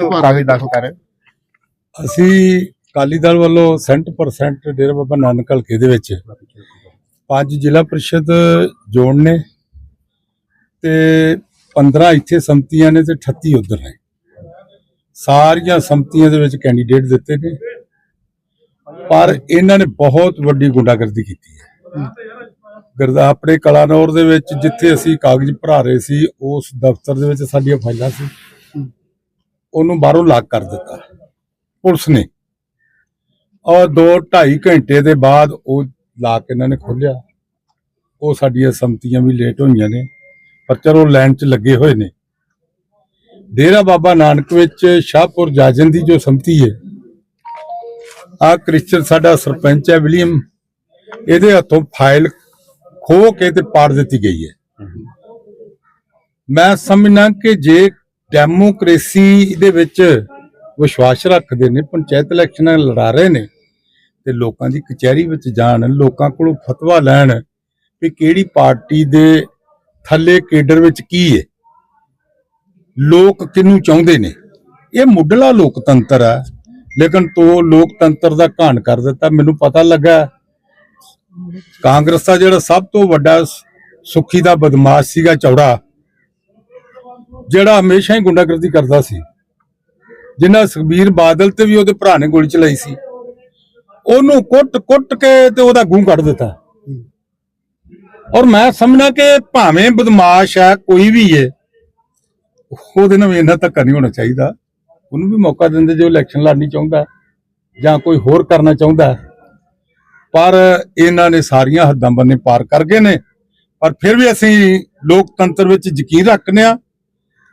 ਕਾਗਜ਼ ਦਾਖਲ ਕਰ ਰਹੇ ਅਸੀਂ ਅਕਾਲੀ ਦਲ ਵੱਲੋਂ 100% ਡੇਰਾ ਬਾਬਾ ਨਾਨਕ ਹਲਕੇ ਦੇ ਵਿੱਚ ਪੰਜ ਜ਼ਿਲ੍ਹਾ ਪ੍ਰੀਸ਼ਦ ਜੋੜ ਨੇ ਤੇ 15 ਇੱਥੇ ਸੰਮਤੀਆਂ ਨੇ ਤੇ 38 ਉਧਰ ਨੇ। ਸਾਰੀਆਂ ਸੰਮਤੀਆਂ ਦੇ ਵਿੱਚ ਕੈਂਡੀਡੇਟ ਦਿੱਤੇ ਨੇ। ਪਰ ਇਹਨਾਂ ਨੇ ਬਹੁਤ ਵੱਡੀ ਗੁੰਡਾਗਰਦੀ ਕੀਤੀ ਹੈ। ਗਰਦਾ ਕਲਾਨੌਰ ਦੇ ਵਿੱਚ ਜਿੱਥੇ ਅਸੀਂ ਕਾਗਜ਼ ਭਰਾ ਰਹੇ ਸੀ, ਉਸ ਦਫ਼ਤਰ ਦੇ ਵਿੱਚ ਸਾਡੀਆਂ ਫਾਈਲਾਂ ਸੀ। ਉਹਨੂੰ ਬਾਹਰੋਂ ਲਾਕ ਕਰ ਦਿੱਤਾ। ਪੁਲਿਸ ਨੇ। ਔਰ 2 2.5 ਘੰਟੇ ਦੇ ਬਾਅਦ ਉਹ ਲਾ ਕੇ ਇਹਨਾਂ ਨੇ ਖੋਲਿਆ ਉਹ ਸਾਡੀਆਂ ਸੰਮਤੀਆਂ ਵੀ ਲੇਟ ਹੋਈਆਂ ਨੇ। ਪਰ ਚਲੋ ਲਾਈਨ 'ਚ ਲੱਗੇ ਹੋਏ ਨੇ। ਡੇਰਾ ਬਾਬਾ ਨਾਨਕ ਵਿੱਚ ਸ਼ਾਹਪੁਰ ਜਾਜਨ ਦੀ ਜੋ ਸੰਮਤੀ ਹੈ ਆ ਕ੍ਰਿਸਚਨ ਸਾਡਾ ਸਰਪੰਚ ਹੈ ਵਿਲੀਅਮ। ਇਹਦੇ ਹੱਥੋਂ ਫਾਈਲ ਖੋ ਕੇ ਤੇ ਪਾੜ ਦਿੱਤੀ ਗਈ ਹੈ। ਮੈਂ ਸਮਝਣਾ ਕਿ ਜੇ ਡੈਮੋਕ੍ਰੇਸੀ ਦੇ ਵਿੱਚ ਵਿਸ਼ਵਾਸ ਰੱਖਦੇ ਨੇ, ਪੰਚਾਇਤ ਇਲੈਕਸ਼ਨਾਂ ਲੜਾ ਰਹੇ ਨੇ ਤੇ ਲੋਕਾਂ ਦੀ ਕਚਹਿਰੀ ਵਿੱਚ ਜਾਣ, ਲੋਕਾਂ ਕੋਲੋਂ ਫਤਵਾ ਲੈਣ ਵੀ ਕਿਹੜੀ ਪਾਰਟੀ ਦੇ ਥੱਲੇ ਕੇਡਰ ਵਿੱਚ ਕੀ ਹੈ ਲੋਕ ਕਿਹਨੂੰ ਚਾਹੁੰਦੇ ਨੇ? ਇਹ ਮੁੱਢਲਾ ਲੋਕਤੰਤਰ ਹੈ ਲੇਕਿਨ ਤੋ ਲੋਕਤੰਤਰ ਦਾ ਘਾਣ ਕਰ ਦਿੱਤਾ, ਮੈਨੂੰ ਪਤਾ ਲੱਗਾ। ਕਾਂਗਰਸ ਦਾ ਜਿਹੜਾ ਸਭ ਤੋਂ ਵੱਡਾ ਸੁਖੀ ਦਾ ਬਦਮਾਸ਼ ਸੀਗਾ ਚੌੜਾ ਜਿਹੜਾ ਹਮੇਸ਼ਾ ਹੀ ਗੁੰਡਾਗਰਦੀ ਕਰਦਾ ਸੀ। ਜਿੰਨਾ ਸੁਖਬੀਰ ਬਾਦਲ ਤੇ ਵੀ ਉਹਦੇ ਭਰਾ ਨੇ ਗੋਲੀ ਚਲਾਈ ਸੀ। ਉਹਨੂੰ ਕੁੱਟ-ਕੁੱਟ ਕੇ ਤੇ ਉਹਦਾ ਗੂੰ ਕੱਢ ਦਿੱਤਾ। ਔਰ ਮੈਂ ਸਮਝਣਾ ਕਿ ਭਾਵੇਂ ਬਦਮਾਸ਼ ਹੈ, ਕੋਈ ਵੀ ਹੈ, ਉਹਦੇ ਨਾਲ ਇਹਨਾਂ ਇੰਨਾ ਧੱਕਾ ਨਹੀਂ ਹੋਣਾ ਚਾਹੀਦਾ। ਉਹਨੂੰ ਵੀ ਮੌਕਾ ਦਿੰਦੇ ਜੋ ਇਲੈਕਸ਼ਨ ਲੜਨੀ ਚਾਹੁੰਦਾ ਜਾਂ ਕੋਈ ਹੋਰ ਕਰਨਾ ਚਾਹੁੰਦਾ ਪਰ ਇਹਨਾਂ ਨੇ ਸਾਰੀਆਂ ਹੱਦਾਂ ਬੰਨੇ ਪਾਰ ਕਰ ਗਏ ਨੇ। ਪਰ ਫਿਰ ਵੀ ਅਸੀਂ ਲੋਕਤੰਤਰ ਵਿੱਚ ਯਕੀਨ ਰੱਖਦੇ ਆ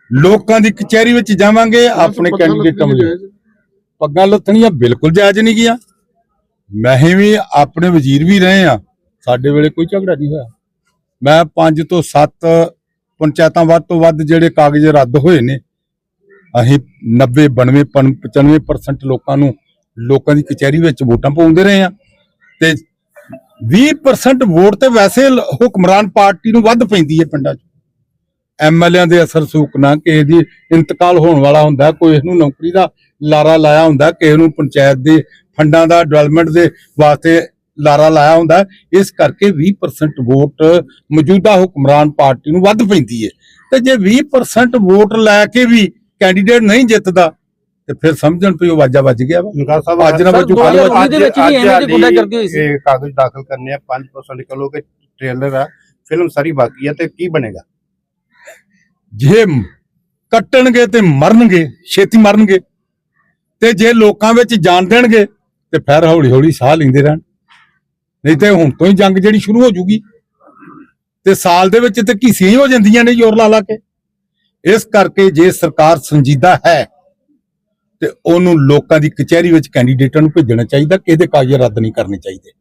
ਲੋਕਾਂ ਦੀ ਕਚਹਿਰੀ ਵਿੱਚ ਜਾਵਾਂਗੇ ਆਪਣੇ ਕੈਂਡੀਡੇਟਾਂ ਵੱਲੋਂ ਪੱਗਾਂ ਲੱਥਣੀਆਂ ਬਿਲਕੁਲ ਜਾਇਜ਼ ਨਹੀਂ ਗਿਆ ਮੈਂ ਵੀ ਆਪਣੇ ਵਜ਼ੀਰ ਵੀ ਰਹੇ ਆ ਸਾਡੇ ਵੇਲੇ ਕੋਈ ਝਗੜਾ ਨਹੀਂ ਹੋਇਆ। ਮੈਂ 5 ਤੋਂ 7 ਪੰਚਾਇਤਾਂ ਵੱਧ ਤੋਂ ਵੱਧ ਜਿਹੜੇ ਕਾਗਜ਼ ਰੱਦ ਹੋਏ ਨੇ ਅਸੀਂ 90 92 95% ਲੋਕਾਂ ਨੂੰ ਲੋਕਾਂ ਦੀ ਕਚਹਿਰੀ ਵਿੱਚ ਵੋਟਾਂ ਪਾਉਂਦੇ ਰਹੇ ਆ ਤੇ 20% ਵੋਟ ਤੇ ਵੈਸੇ ਹੁਕਮਰਾਨ ਪਾਰਟੀ ਨੂੰ ਵੱਧ ਪੈਂਦੀ ਹੈ ਪਿੰਡਾਂ 'ਚ। ਐਮਐਲਏਆਂ ਦੇ ਅਸਰ ਸੂਕਣਾ ਕਿਸੇ ਦੀ ਇੰਤਕਾਲ ਹੋਣ ਵਾਲਾ ਹੁੰਦਾ ਕੋਈ ਨੂੰ ਨੌਕਰੀ ਦਾ ਲਾਰਾ ਲਾਇਆ ਹੁੰਦਾ ਕਿਸੇ ਨੂੰ ਪੰਚਾਇਤ ਦੇ ਫੰਡਾਂ ਦਾ ਡਿਵੈਲਪਮੈਂਟ ਦੇ ਵਾਸਤੇ ਲਾਰਾ ਲਾਇਆ ਹੁੰਦਾ ਇਸ ਕਰਕੇ 20% ਵੋਟ ਮੌਜੂਦਾ ਹੁਕਮਰਾਨ ਪਾਰਟੀ ਨੂੰ ਵੱਧ ਪੈਂਦੀ ਹੈ ਤੇ ਜੇ 20% ਵੋਟ ਲੈ ਕੇ ਵੀ ਕੈਂਡੀਡੇਟ ਨਹੀਂ ਜਿੱਤਦਾ ਤੇ ਫਿਰ ਸਮਝਣ ਵੀ ਉਹ ਵਾਜਾ ਵੱਜ ਗਿਆ ਵਾ। ਨਿਕਾਲ ਸਾਹਿਬ ਅੱਜ ਨਾ ਦੋ ਕੱਲ ਹਜ਼ਾਰ ਵਜੂ ਉੱਨੀ ਦੇ ਵਿੱਚ ਵੀ ਅੱਜ ਸਾਡੀ ਗੁੰਡਾਗਰਦੀ ਹੋਈ ਸੀ। ਇਹ ਕਾਗਜ਼ ਦਾਖਲ ਕਰਨੇ ਆ 5% ਨਿਕਲੋਗੇ ਟ੍ਰੇਲਰ ਆ ਫਿਲਮ ਸਾਰੀ ਬਾਕੀ ਆ ਤੇ ਕੀ ਬਣੇਗਾ? ਜੇ ਕੱਟਣਗੇ ਤੇ ਮਰਨਗੇ, ਛੇਤੀ ਮਰਨਗੇ ਤੇ ਜੇ ਲੋਕਾਂ ਵਿੱਚ ਜਾਣ ਦੇਣਗੇ ਤੇ ਫਿਰ ਹੌਲੀ ਹੌਲੀ ਸਾਹ ਲੈਂਦੇ ਰਹਿਣ। ਨਹੀਂ ਤੇ ਹੁਣ ਤੋਂ ਹੀ ਜੰਗ ਜਿਹੜੀ ਸ਼ੁਰੂ ਹੋ ਜੂਗੀ ਤੇ ਸਾਲ ਦੇ ਵਿੱਚ ਤੇ ਘੀਸੀਆਂ ਹੀ ਹੋ ਜਾਂਦੀਆਂ ਨੇ ਜ਼ੋਰ ਲਾ ਲਾ ਕੇ। ਇਸ ਕਰਕੇ ਜੇ ਸਰਕਾਰ ਸੰਜੀਦਾ ਹੈ ਤੇ ਉਹਨੂੰ ਲੋਕਾਂ ਦੀ ਕਚਹਿਰੀ ਵਿੱਚ ਕੈਂਡੀਡੇਟਾਂ ਨੂੰ ਭੇਜਣਾ ਚਾਹੀਦਾ ਕਿ ਇਹਦੇ ਕਾਗਜ਼ ਰੱਦ ਨਹੀਂ ਕਰਨੇ ਚਾਹੀਦੇ।